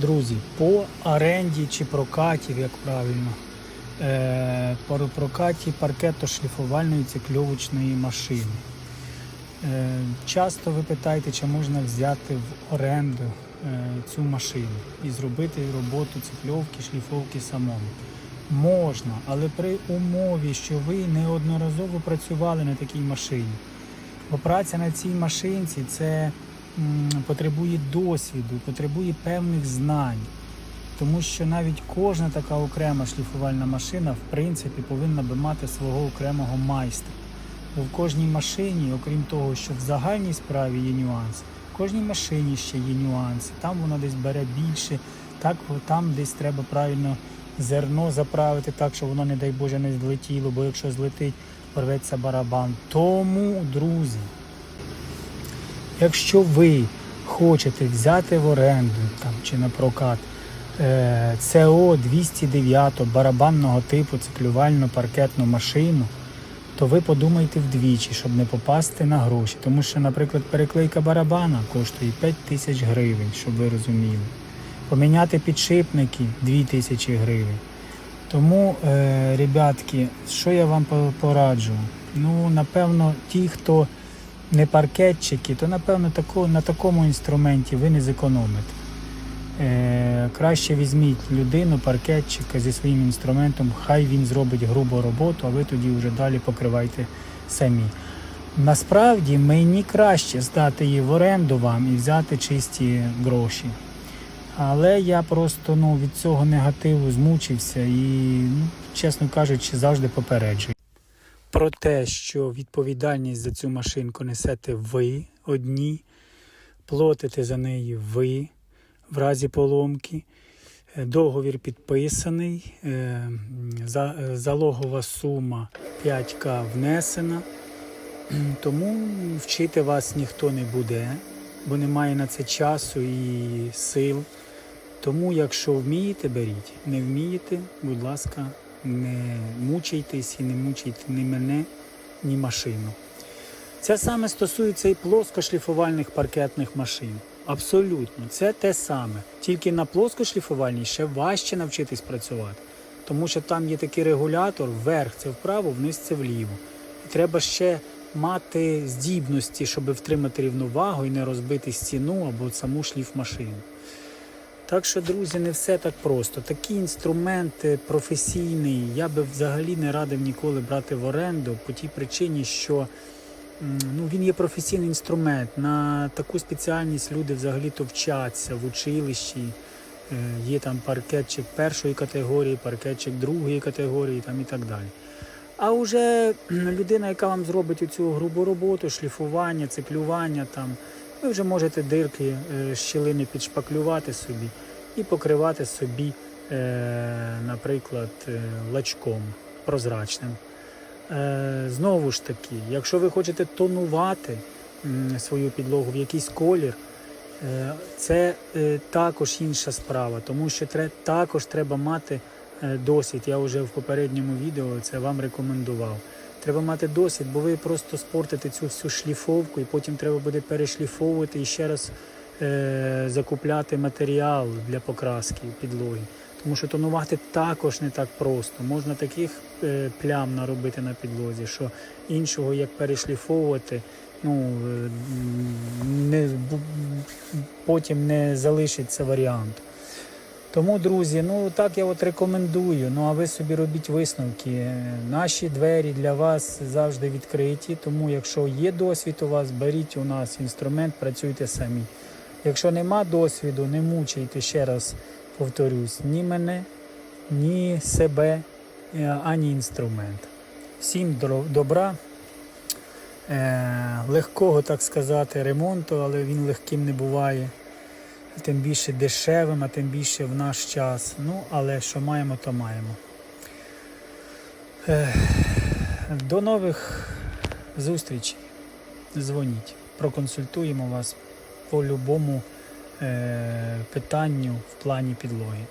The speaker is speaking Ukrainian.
Друзі, по оренді чи прокаті, як правильно, е, по прокаті паркетно-шліфувальної цикльовочної машини. Е, часто ви питаєте, чи можна взяти в оренду е, цю машину і зробити роботу цикльовки, шліфовки самому. Можна, але при умові, що ви неодноразово працювали на такій машині. Бо праця на цій машинці це потребує досвіду, потребує певних знань. Тому що навіть кожна така окрема шліфувальна машина, в принципі, повинна би мати свого окремого майстра. Бо в кожній машині, окрім того, що в загальній справі є нюанси, в кожній машині ще є нюанси. Там воно десь бере більше, так там десь треба правильно зерно заправити так, щоб воно, не дай Боже, не злетіло, бо якщо злетить, порветься барабан. Тому, друзі, якщо ви хочете взяти в оренду там, чи на прокат е, СО 209 барабанного типу циклювальну паркетну машину, то ви подумайте вдвічі, щоб не попасти на гроші. Тому що, наприклад, переклейка барабана коштує 5 тисяч гривень, щоб ви розуміли. Поміняти підшипники 2 тисячі гривень. Тому, е, ребятки, що я вам пораджу? Ну, напевно, ті, хто не паркетчики, то напевно тако, на такому інструменті ви не зекономите. Е, краще візьміть людину, паркетчика зі своїм інструментом, хай він зробить грубу роботу, а ви тоді вже далі покривайте самі. Насправді мені краще здати її в оренду вам і взяти чисті гроші. Але я просто ну, від цього негативу змучився і, ну, чесно кажучи, завжди попереджую. Про те, що відповідальність за цю машинку несете ви одні, платите за неї ви в разі поломки. Е, Договір підписаний, е, е, залогова сума 5К внесена. Тому вчити вас ніхто не буде, бо немає на це часу і сил. Тому, якщо вмієте, беріть. Не вмієте, будь ласка, не мучайтесь і не мучайте ні мене, ні машину. Це саме стосується і плоскошліфувальних паркетних машин. Абсолютно, це те саме. Тільки на плоскошліфувальній ще важче навчитись працювати. Тому що там є такий регулятор, вверх це вправо, вниз це вліво. І треба ще мати здібності, щоб втримати рівновагу і не розбити стіну або саму шліфмашину. Так що, друзі, не все так просто. Такий інструмент професійний я би взагалі не радив ніколи брати в оренду по тій причині, що ну, він є професійний інструмент. На таку спеціальність люди взагалі-то вчаться в училищі. Е, Є там паркетчик першої категорії, паркетчик другої категорії там і так далі. А вже людина, яка вам зробить цю грубу роботу, шліфування, циклювання, там, ви вже можете дирки, е, щілини підшпаклювати собі і покривати собі, е, наприклад, е, лачком прозрачним. Знову ж таки, якщо ви хочете тонувати свою підлогу в якийсь колір, це також інша справа, тому що також треба мати досвід. Я вже в попередньому відео це вам рекомендував. Треба мати досвід, бо ви просто спортите цю всю шліфовку, і потім треба буде перешліфовувати і ще раз е, закупляти матеріал для покраски підлоги. Тому що тонувати також не так просто. Можна таких е, плям наробити на підлозі, що іншого як перешліфовувати, ну е, не, потім не залишиться варіанту. Тому, друзі, ну так я от рекомендую. Ну а ви собі робіть висновки. Наші двері для вас завжди відкриті. Тому, якщо є досвід у вас, беріть у нас інструмент, працюйте самі. Якщо нема досвіду, не мучайте ще раз повторюсь, ні мене, ні себе, е, ані інструмент. Всім добра, е, легкого, так сказати, ремонту, але він легким не буває тим більше дешевим, а тим більше в наш час. Ну, але що маємо, то маємо. До нових зустрічей. Дзвоніть. Проконсультуємо вас по любому е, питанню в плані підлоги.